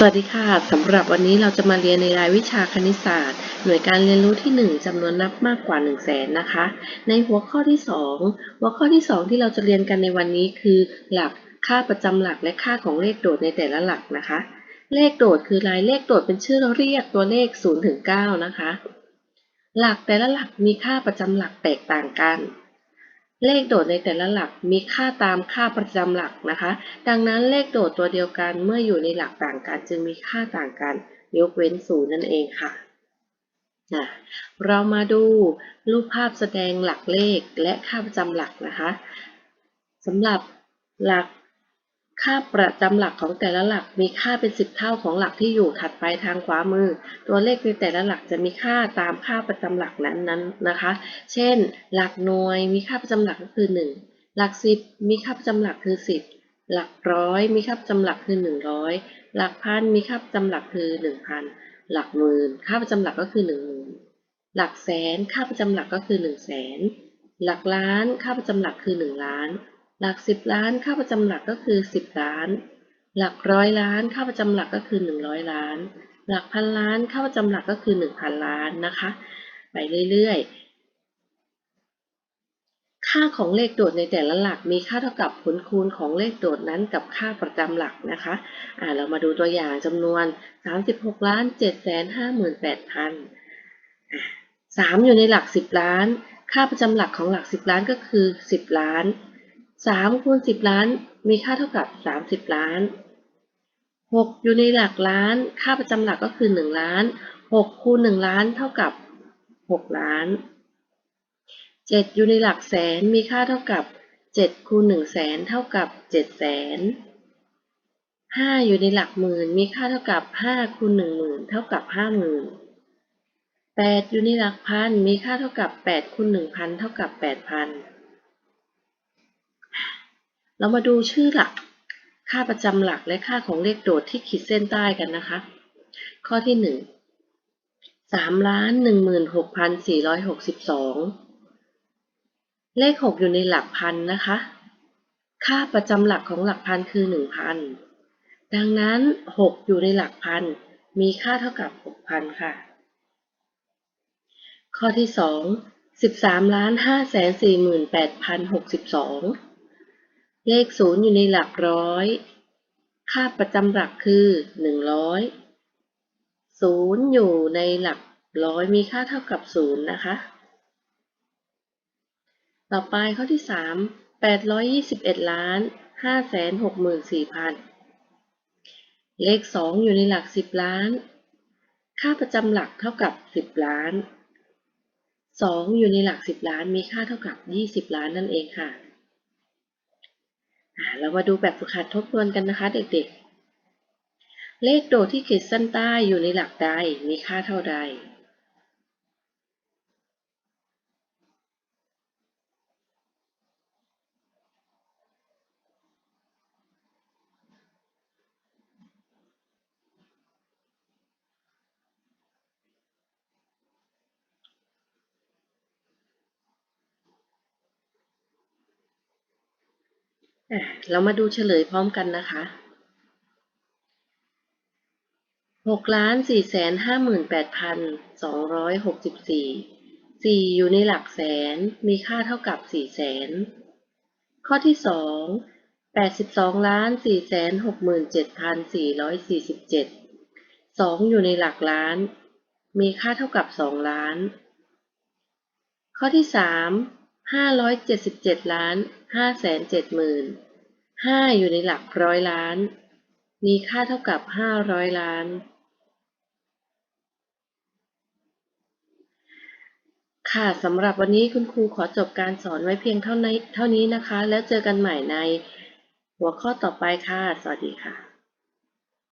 สวัสดีค่ะสำหรับวันนี้เราจะมาเรียนในรายวิชาคณิตศาสตร์ หน่วยการเรียนรู้ที่ 1จำนวนนับมากกว่า 1 0 0 0 0แสนนะคะ ในหัวข้อที่ 2 หัวข้อที่ 2 ที่เราจะเรียนกันในวันนี้คือ หลักค่าประจำหลักและค่าของเลขโดดในแต่ละหลักนะคะ เลขโดดคือรายเลขโดดเป็นชื่อเราเรียกตัวเลข0ถึง9นะคะ หลักแต่ละหลักมีค่าประจำหลักแตกต่างกัน เลขโดดในแต่ละหลักมีค่าตามค่าประจำหลักนะคะ ดังนั้นเลขโดดตัวเดียวกันเมื่ออยู่ในหลักต่างกันจึงมีค่าต่างกัน ยกเว้นศูนย์นั่นเองค่ะนะเรามาดูรูปภาพแสดงหลักเลขและค่าประจำหลักนะคะสำหรับหลัก ค่าประจำหลักของแต่ละหลักมีค่าเป็น 10 เท่าของหลักที่อยู่ถัดไปทางขวามือ ตัวเลขในแต่ละหลักจะมีค่าตามค่าประจำหลักนั้นๆนะคะ เช่น หลักหน่วยมีค่าประจำหลักก็คือ 1 หลัก 10 มีค่าประจำหลักคือ 10 หลักร้อยมีค่าประจำหลักคือ 100 หลักพันมีค่าประจำหลักคือ 1,000 หลักหมื่นค่าประจำหลักก็คือ 10,000 หลักแสนค่าประจำหลักก็คือ 1 0 0 0 0แสนหลักล้านค่าประจำหลักคือ 1 ล้าน หลัก 10 ล้านค่าประจำหลักก็คือ 10 ล้าน หลักร้อยล้านค่าประจำหลักก็คือ 100 ล้าน หลักพันล้านค่าประจำหลักก็คือ 1,000 ล้านนะคะ ไปเรื่อยๆ ค่าของเลขโดดในแต่ละหลักมีค่าเท่ากับผลคูณของเลขโดดนั้นกับค่าประจำหลักนะคะอ่าเรามาดูตัวอย่างจำนวน 36ล้าน7 5 8 0 0 0 3 อยู่ในหลัก 10 ล้าน ค่าประจำหลักของหลัก 10 ล้านก็คือ 10 ล้าน 3คูณ10 ล้าน มีค่าเท่ากับ 30 ล้าน 6 อยู่ในหลักล้าน ค่าประจำหลักก็คือ 1 ล้าน 6 คูณ 1 ล้านเท่ากับ 6 ล้าน 7 อยู่ในหลักแสน มีค่าเท่ากับ 7 คูณ 1 แสนเท่ากับ 7 แสน 5 อยู่ในหลักหมื่น มีค่าเท่ากับ 5 คูณ 1 หมื่นเท่ากับ 5 หมื่น 8 อยู่ในหลักพัน มีค่าเท่ากับ 8 คูณ1,000เท่ากับ8,000 เรามาดูชื่อหลัก ค่าประจำหลักและค่าของเลขโดดที่ขีดเส้นใต้กันนะคะ ข้อที่ 1 3ล้าน16,462 เลข 6 อยู่ในหลักพันนะคะ ค่าประจำหลักของหลักพันคือ 1,000 ดังนั้น 6 อยู่ในหลักพัน มีค่าเท่ากับ 6,000 ค่ะ ข้อที่ 2 13ล้าน548,062 เลข0อยู่ในหลักร้อย ค่าประจำหลักคือ 100 0 อยู่ในหลักร้อยมีค่าเท่ากับ 0 นะคะ ต่อไปข้อที่ 3 821 ล้าน564,000 เลข 2 อยู่ในหลัก 10 ล้าน ค่าประจำหลักเท่ากับ 10 ล้าน 2 อยู่ในหลัก 10 ล้านมีค่าเท่ากับ 20 ล้านนั่นเองค่ะ เรามาดูแบบฝึกหัดทบทวนกันนะคะเด็กๆ เลขโดดที่ขีดเส้นใต้อยู่ในหลักใดมีค่าเท่าใด เรามาดูเฉลยพร้อมกันนะคะหกล้านสี่แสนห้าหมื่นแปดพันสองร้อยหกสิบสี่สี่อยู่ในหลักแสน มีค่าเท่ากับสี่แสน ข้อที่สองแปดสิบสองล้านสี่แสนหกหมื่นเจ็ดพันสี่ร้อยสี่สิบเจ็ดสองอยู่ในหลักล้าน มีค่าเท่ากับสองล้าน ข้อที่สาม ห้าร้อยเจ็ดสิบเจ็ดล้านห้าแสนเจ็ดหมื่นห้าอยู่ในหลักร้อยล้าน มีค่าเท่ากับห้าร้อยล้าน ค่ะสำหรับวันนี้คุณครูขอจบการสอนไว้เพียงเท่านี้เท่านี้นะคะ แล้วเจอกันใหม่ในหัวข้อต่อไปค่ะ สวัสดีค่ะ